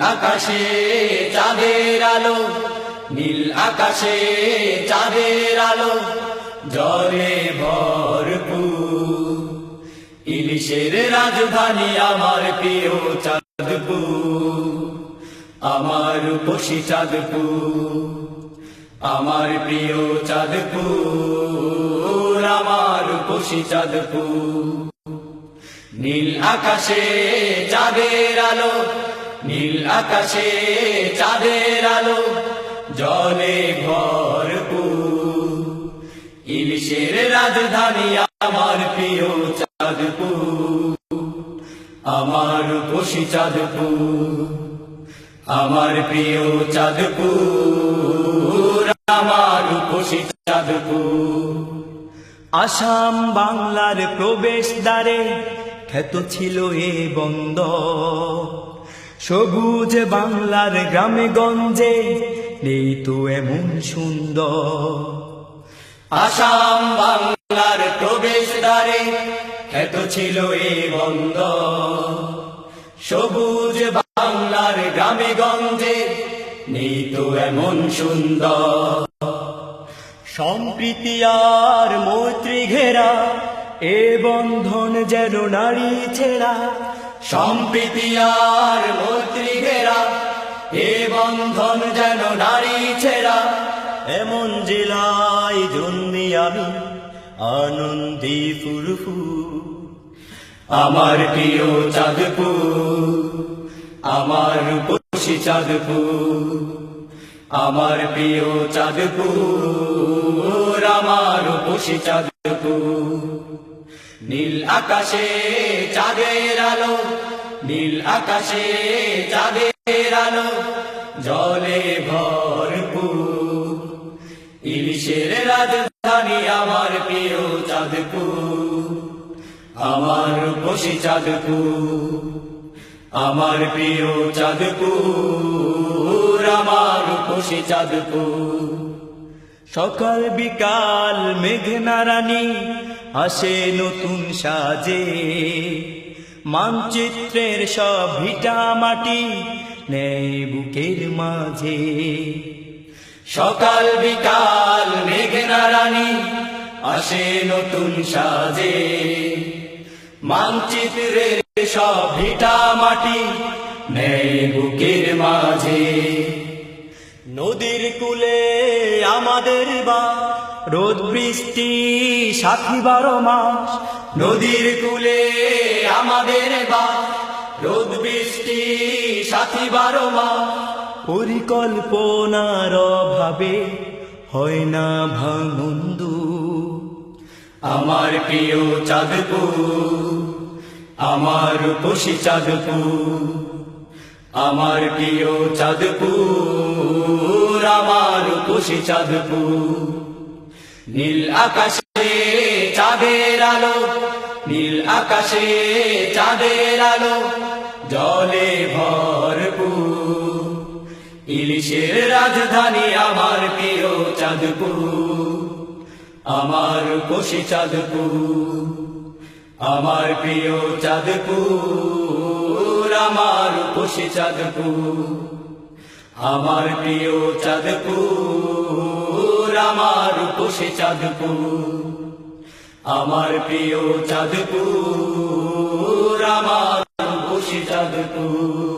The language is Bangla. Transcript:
আকাশে চাঁদের আলো, নীল আকাশে চাঁদের আলো জলে ভরপুর। ইলিশের রাজধানী আমার প্রিয় চাঁদপুর। আমার রূপসী চাঁদপুর। আমার প্রিয় চাঁদপুর, আমার রূপসী চাঁদপুর। নীল আকাশে চাঁদের আলো নীল আকাশে চাঁদের আলো, জলে ভরপুর। ইলিশের রাজধানী আমার প্রিয় চাঁদপুর। আমার রূপসী চাঁদপুর, আমার প্রিয় চাঁদপুর, আমার রূপসী চাঁদপুর। আসাম বাংলার প্রবেশ দ্বারে খ্যাত ছিল এ বন্দ সবুজ বাংলার গ্রামে গঞ্জে নেই তো এমন সুন্দর। আসাম বাংলার প্রবেশ দ্বারে খ্যাত ছিল এ বন্ধ সবুজ বাংলার গ্রামে গঞ্জে নেই তো এমন সুন্দর। সম্প্রীতি আর মৈত্রী ঘেরা, এ বন্ধন যেন নারী ছেড়া সম্প্রীতি আর ঘেরা এ বন্ধন যেন নারী ছেড়া। এমন জেলায় জন্মি আমি আনন্দে ফুরফু। আমার প্রিয় চাঁদপুর, আমার রূপসী চাঁদপুর, আমার প্রিয় চাঁদপুর, আমার রূপসী চাঁদপুর। আকাশে চাঁদের আলো, নীল আকাশে চাঁদের আলো, জলে ভরপুর। ইলিশের রাজধানী আমার প্রিয় চাঁদপুর। আমার রূপসী চাঁদপুর, আমার প্রিয় চাঁদপুর, আমার রূপসী চাঁদপুর। সকাল বিকাল মেঘনা রানী আসে নতুন সাজে। মানচিত্রের সব ভিটা মাটি নেই বুকের মাঝে। সকাল বিকাল মেঘনা রানী আসে নতুন সাজে। মানচিত্রের সব ভিটা মাটি নেই বুকের মাঝে। নদীর কূলে আমাদের বা রোদ বৃষ্টি, সাথী বারো মাস, নদীর কূলে আমাদের বা রোদ বৃষ্টি, সাথী বারো মাস, পরিকল্পনার অভাবে হয় না ভাঙন্দু আমার প্রিয় চাঁদপুর, আমার রূপসী চাঁদপুর, আমার প্রিয় চাঁদপুর, আমার রূপসী চাঁদপুর। নীল আকাশে চাঁদের আলো, নীল আকাশে চাঁদের আলো, জলে ভরপুর। ইলিশের রাজধানী আমার প্রিয় চাঁদপুর। আমার কোশি চাঁদপুর, আমার প্রিয় চাঁদপুর, আমার কোশি চাঁদপুর, আমার প্রিয় চাঁদপুর। আমার কোশি চাঁদপুর আমার প্রিয় চাঁদপুর আমার কোশি চাঁদপুর।